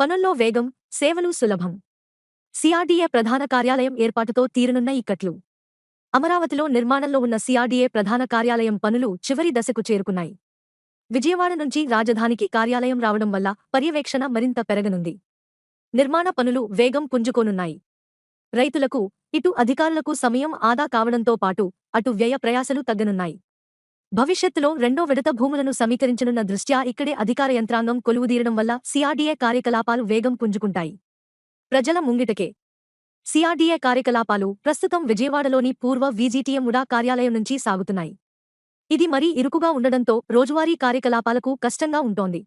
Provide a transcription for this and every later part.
పనుల్లో వేగం సేవలు సులభం. సిఆర్డీఏ ప్రధాన కార్యాలయం ఏర్పాటుతో తీరనున్న ఇక్కట్లు అమరావతిలో నిర్మాణంలో ఉన్న సిఆర్డీఏ ప్రధాన కార్యాలయం పనులు చివరి దశకు చేరుకున్నాయి. విజయవాడ నుంచి రాజధానికి కార్యాలయం రావడం వల్ల పర్యవేక్షణ మరింత పెరగనుంది. నిర్మాణ పనులు వేగం పుంజుకోనున్నాయి. రైతులకు ఇటు అధికారులకు సమయం ఆదా కావడంతో పాటు అటు వ్యయ ప్రయాసలు తగ్గనున్నాయి. భవిష్యత్తులో రెండో విడత భూములను సమీకరించనున్న దృష్ట్యా ఇక్కడే అధికార యంత్రాంగం కొలువుదీరడం వల్ల సిఆర్డీఏ కార్యకలాపాలు వేగం పుంజుకుంటాయి. ప్రజల ముంగిటకే. సిఆర్డీఏ కార్యకలాపాలు ప్రస్తుతం విజయవాడలోని పూర్వ వీజీటీఎం ఉడా కార్యాలయం నుంచి సాగుతున్నాయి. ఇది మరీ ఇరుకుగా ఉండడంతో రోజువారీ కార్యకలాపాలకు కష్టంగా ఉంటోంది.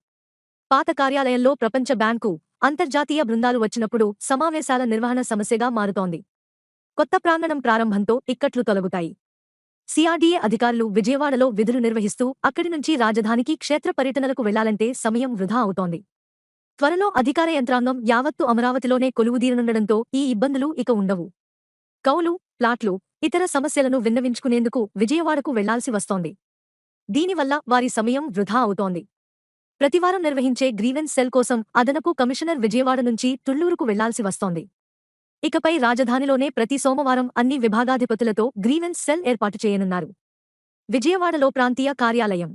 పాత కార్యాలయంలో ప్రపంచ బ్యాంకు అంతర్జాతీయ బృందాలు వచ్చినప్పుడు సమావేశాల నిర్వహణ సమస్యగా మారుతోంది. కొత్త ప్రాంగణం ప్రారంభంతో ఇక్కట్లు తొలగుతాయి. సిఆర్డీఏ అధికారులు విజయవాడలో విధులు నిర్వహిస్తూ అక్కడి నుంచి రాజధానికి క్షేత్ర పర్యటనలకు వెళ్ళాలంటే సమయం వృధా అవుతోంది. త్వరలో అధికార యంత్రాంగం యావత్తు అమరావతిలోనే కొలువుదీరనుండడంతో ఈ ఇబ్బందులు ఇక ఉండవు. కౌలు ప్లాట్లు ఇతర సమస్యలను విన్నవించుకునేందుకు విజయవాడకు వెళ్ళాల్సి వస్తోంది. దీనివల్ల వారి సమయం వృధా అవుతోంది. ప్రతివారం నిర్వహించే గ్రీవెన్స్ సెల్ కోసం అదనపు కమిషనర్ విజయవాడ నుంచి తుళ్ళూరుకు వెళ్ళాల్సి వస్తోంది. ఇకపై రాజధానిలోనే ప్రతి సోమవారం అన్ని విభాగాధిపతులతో గ్రీవెన్స్ సెల్ ఏర్పాటు చేయనున్నారు. విజయవాడలో ప్రాంతీయ కార్యాలయం.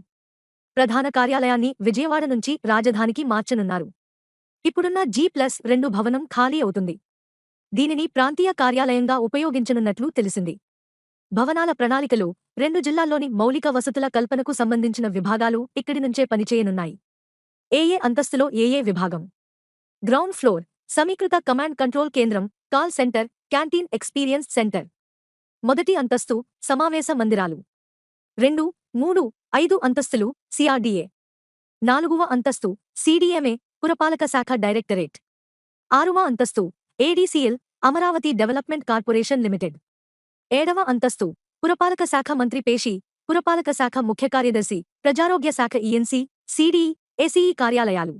ప్రధాన కార్యాలయాన్ని విజయవాడ నుంచి రాజధానికి మార్చనున్నారు. ఇప్పుడున్న జీ ప్లస్ రెండు భవనం ఖాళీ అవుతుంది. దీనిని ప్రాంతీయ కార్యాలయంగా ఉపయోగించనున్నట్లు తెలిసింది. భవనాల ప్రణాళికలు రెండు జిల్లాల్లోని మౌలిక వసతుల కల్పనకు సంబంధించిన విభాగాలు ఇక్కడి నుంచే పనిచేయనున్నాయి. ఏఏ అంతస్తులో ఏఏ విభాగం? గ్రౌండ్ ఫ్లోర్ సమీకృత కమాండ్ కంట్రోల్ కేంద్రం call centre canteen experience centre. మొదటి అంతస్తు సమావేశ మందిరాలు. రెండు మూడు ఐదు అంతస్తులు సిఆర్డీఏ. నాలుగవ అంతస్తు సిడిఎంఏ పురపాలక శాఖ డైరెక్టరేట్. ఆరువ అంతస్తు ADCL Amaravati development corporation limited. ఏడవ అంతస్తు పురపాలక శాఖ మంత్రి పేషి పురపాలక శాఖ ముఖ్య కార్యదర్శి ప్రజారోగ్య శాఖ ఈఎన్సీ సిడి ఏసీఈ కార్యాలయాలు.